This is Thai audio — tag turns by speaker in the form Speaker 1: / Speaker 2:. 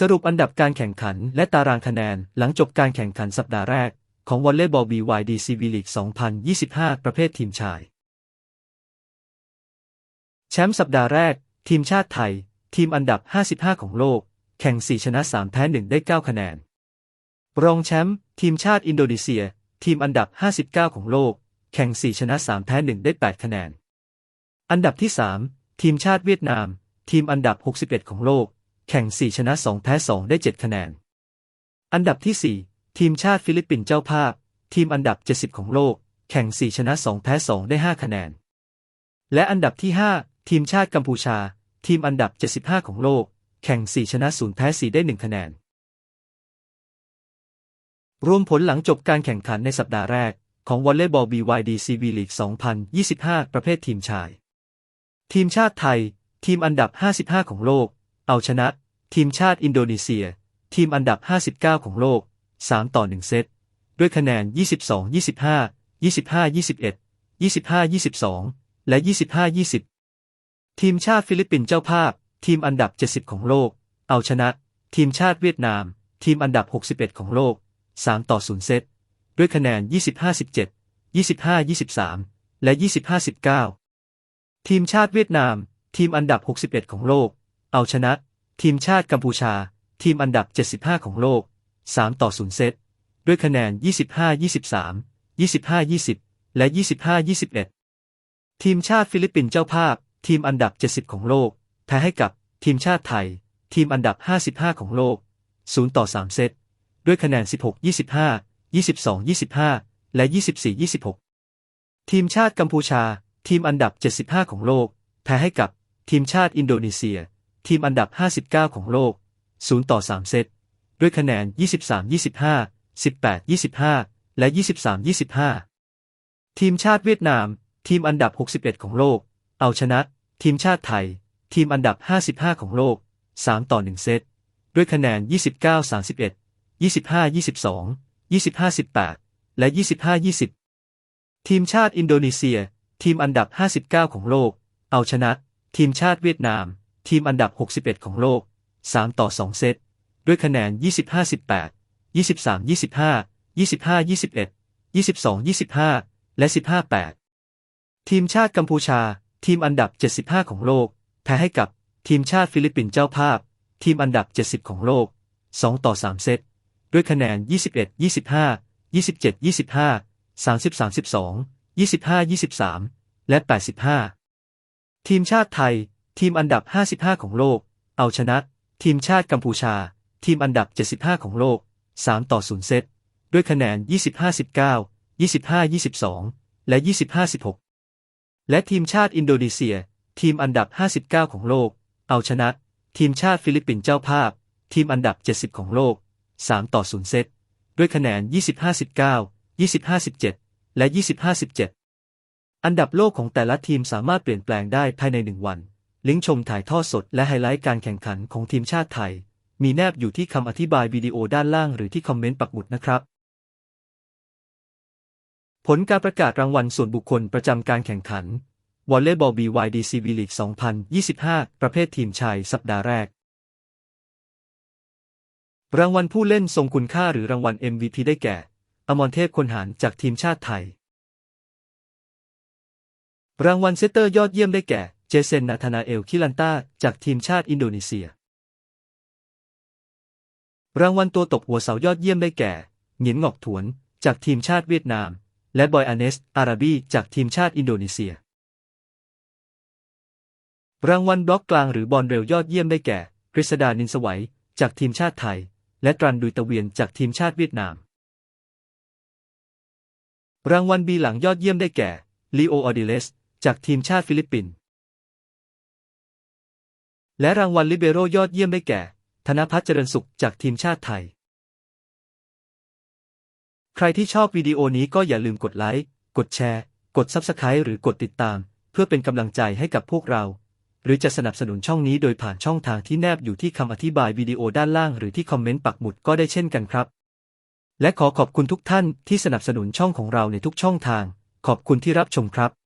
Speaker 1: สรุปอันดับการแข่งขันและตารางคะแนนหลังจบการแข่งขันสัปดาห์แรก ของวอลเลย์บอล BYD CV League 2025 ประเภททีมชาย แชมป์สัปดาห์แรก ทีมชาติไทย ทีมอันดับ 55 ของโลก แข่ง 4 ชนะ 3 แพ้ 1 ได้ 9 คะแนน รองแชมป์ทีมชาติอินโดนีเซีย ทีมอันดับ 59 ของโลก แข่ง 4 ชนะ 3 แพ้ 1 ได้ 8 คะแนน อันดับที่ 3 ทีมชาติเวียดนาม ทีมอันดับ 61 ของโลก แข่ง 4 ชนะ 2 แพ้ 2 ได้ 7 คะแนน อันดับที่ 4 ทีมชาติฟิลิปปินส์เจ้าภาพ ทีมอันดับ 70 ของโลก แข่ง 4 ชนะ 2 แพ้ 2 ได้ 5 คะแนน และอันดับที่ 5 ทีมชาติกัมพูชา ทีมอันดับ 75 ของโลก แข่ง 4 ชนะ 0 แพ้ 4 ได้ 1 คะแนน รวมผลหลังจบการแข่งขันในสัปดาห์แรก ของวอลเลย์บอล BYD CV League 2025 ประเภททีมชาย ทีมชาติไทย ทีมอันดับ 55 ของโลก เอาชนะ ทีมชาติอินโดนีเซีย ทีมอันดับ 59 ของโลก 3 ต่อ 1 เซต ด้วยคะแนน 22-25 25-21 25-22 และ 25-20 ทีมชาติฟิลิปปินส์เจ้าภาพ ทีมอันดับ 70 ของโลก เอาชนะ ทีมชาติเวียดนาม ทีมอันดับ 61 ของโลก 3 ต่อ 0 เซต ด้วยคะแนน 25-17 25-23 และ 25-19 ทีมชาติเวียดนาม ทีมอันดับ 61 ของโลก เอาชนะ ทีมชาติกัมพูชา ทีมอันดับ 75 ของโลก 3 ต่อ 0 เซต ด้วยคะแนน 25-23 25-20 และ 25-21 ทีมชาติฟิลิปปินส์เจ้าภาพ ทีมอันดับ 70 ของโลก แพ้ให้กับทีมชาติไทย ทีมอันดับ 55 ของโลก 0 ต่อ 3 เซต ด้วยคะแนน 16-25 22-25 และ 24-26 ทีมชาติกัมพูชา ทีมอันดับ 75 ของโลก แพ้ให้กับทีมชาติอินโดนีเซีย ทีมอันดับ 59 ของโลก 0 ต่อ 3 เซต ด้วยคะแนน 23-25 18-25 และ 23-25 ทีมชาติเวียดนาม ทีมอันดับ 61 ของโลก เอาชนะ ทีมชาติไทย ทีมอันดับ 55 ของโลก 3 ต่อ 1 เซต ด้วยคะแนน 29-31 25-22 25-18 และ 25-20 ทีมชาติอินโดนีเซีย ทีมอันดับ 59 ของโลก เอาชนะ ทีมชาติเวียดนาม ทีมอันดับ 61 ของโลก 3 ต่อ 2 เซต ด้วยคะแนน 25-18 23-25 25-21 22-25 และ 15-8 ทีมชาติกัมพูชา ทีมอันดับ 75 ของโลก แพ้ให้กับทีมชาติฟิลิปปินส์เจ้าภาพ ทีมอันดับ 70 ของโลก 2 ต่อ 3 เซต ด้วยคะแนน 21-25 27-25 30-32 25-23 และ 85 ทีมชาติไทย ทีมอันดับ 55 ของโลก เอาชนะ ทีมชาติกัมพูชา ทีมอันดับ 75 ของโลก 3 ต่อ 0 เซต ด้วยคะแนน 25-19 25-22 และ 25-16 และทีมชาติอินโดนีเซีย ทีมอันดับ 59 ของโลก เอาชนะ ทีมชาติฟิลิปปินส์เจ้าภาพ ทีมอันดับ 70 ของโลก 3 ต่อ 0 เซต ด้วยคะแนน 25-19 25-17 และ 25-17 อันดับโลกของแต่ละทีมสามารถเปลี่ยนแปลงได้ภายในหนึ่งวัน ลิงก์ชมถ่ายทอดสดและไฮไลท์การแข่งขันของทีมชาติไทย มีแนบอยู่ที่คำอธิบายวิดีโอด้านล่างหรือที่คอมเมนต์ปักหมุดนะครับ ผลการประกาศรางวัลส่วนบุคคลประจำการแข่งขันวอลเลย์บอล BYD CV League 2025 ประเภททีมชายสัปดาห์แรก รางวัลผู้เล่นทรงคุณค่าหรือรางวัล MVP ได้แก่ อมรเทพคนหารจากทีมชาติไทย รางวัลเซตเตอร์ยอดเยี่ยมได้แก่ เจเซนนาธานาเอล คิลันตาจากทีมชาติอินโดนีเซีย รางวัลตัวตบหัวเสายอดเยี่ยมได้แก่เหงียนหงอกถวน จากทีมชาติเวียดนาม และบอยอเนส อาราบี จากทีมชาติอินโดนีเซีย รางวัลบล็อกกลางหรือบอลเร็วยอดเยี่ยมได้แก่ กฤษดานินสวัย จากทีมชาติไทย และตรันดุยตะเวียน จากทีมชาติเวียดนาม รางวัลบีหลังยอดเยี่ยมได้แก่ลีโอออดิเลส จากทีมชาติฟิลิปปินส์ และรางวัลลิเบโรยอดเยี่ยมได้แก่ ธนพัฒน์เจริญสุขจากทีมชาติไทย ใครที่ชอบวิดีโอนี้ก็อย่าลืมกดไลค์ กดแชร์ กด Subscribe หรือกดติดตาม เพื่อเป็นกำลังใจให้กับพวกเรา หรือจะสนับสนุนช่องนี้โดยผ่านช่องทางที่แนบอยู่ที่คำอธิบายวิดีโอด้านล่างหรือที่คอมเมนต์ปักหมุดก็ได้เช่นกันครับ และขอขอบคุณทุกท่านที่สนับสนุนช่องของเราในทุกช่องทาง ขอบคุณที่รับชมครับ